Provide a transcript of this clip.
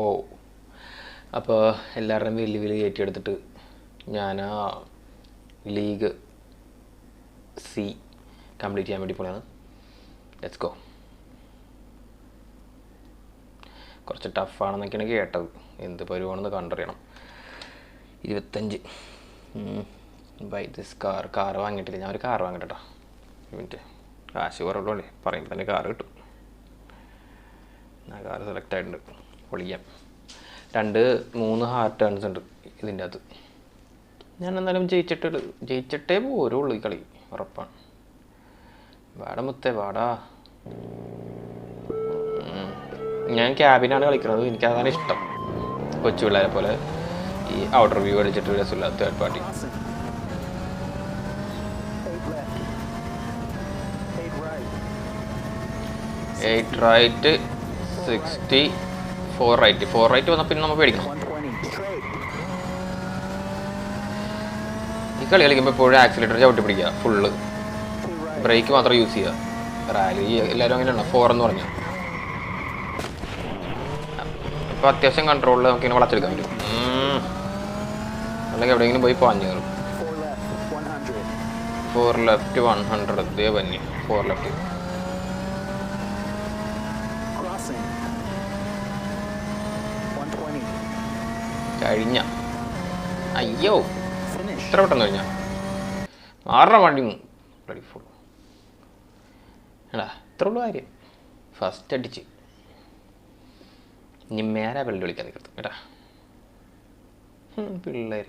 ഓ. അപ്പോൾ എല്ലാവരുടെയും വെല്ലുവിളി ഏറ്റെടുത്തിട്ട് ഞാൻ ആ ലീഗ് സി കംപ്ലീറ്റ് ചെയ്യാൻ വേണ്ടി പോണാണ്. ലെറ്റ്സ് ഗോ കുറച്ച് ടഫാണെന്നൊക്കെയാണ് കേട്ടത്. എന്ത് പരുവാണെന്ന് കണ്ടറിയണം. ഇരുപത്തഞ്ച്. ബൈ ദിസ് കാർ കാർ വാങ്ങിയിട്ടില്ല. ഞാൻ ഒരു കാർ വാങ്ങട്ടെ മിനിറ്റ്. കാശ് കുറവുള്ളൂ പറയുമ്പോൾ തന്നെ കാർ കിട്ടും. ഞാൻ കാർ സെലക്ട് ആയിട്ടുണ്ട്. പൊളിക്കാം രണ്ട് മൂന്ന് ഹാർട്ട് ടേൺസ് ഉണ്ട് ഇതിന്റെ അത് ഞാൻ എന്നാലും ജയിച്ചിട്ട് ജയിച്ചിട്ടേ പോരുള്ളൂ ഈ കളി. ഉറപ്പാണ്. വാടാ മുത്തേ വാടാ. ഞാൻ ക്യാബിനാണ് കളിക്കുന്നത്. എനിക്ക് അതാണ് ഇഷ്ടം. കൊച്ചു പിള്ളേരെ പോലെ ഈ ഔട്ടർ വ്യൂ കളിച്ചിട്ട് രസമില്ല. Third party. Eight right sixty four right four right വന്നാൽ പിന്നെ നമ്മൾ പേടിക്കണം 120. Trade. ഈ കളി കളിക്കുമ്പോൾ എപ്പോഴും ആക്സിലേറ്റർ ചവിട്ടി പിടിക്കുക ഫുള്ള് ബ്രേക്ക് മാത്രം യൂസ് ചെയ്യുക റാലി എല്ലാവരും അങ്ങനെയാണ് ഫോർ എന്ന് പറഞ്ഞു അപ്പോൾ അത്യാവശ്യം കൺട്രോളിൽ നമുക്ക് ഇങ്ങനെ വളച്ചെടുക്കാൻ പറ്റും. അല്ലെങ്കിൽ എവിടെയെങ്കിലും പോയി പാഞ്ഞു കയറും left. 100. Four left one hundred ഇതേ പന്നി ഫോർ ലെഫ്റ്റ് കഴിഞ്ഞ. അയ്യോ. ഇത്ര പെട്ടെന്ന് കഴിഞ്ഞ? ആറര വണ്ടി റെഡി ഫുൾ എടാ ഇത്ര ഉള്ളു കാര്യം? ഫസ്റ്റ് അടിച്ച്. ഇനി മേലെ വെള്ളി വിളിക്കാതെ കേട്ടാ? പിള്ളേർ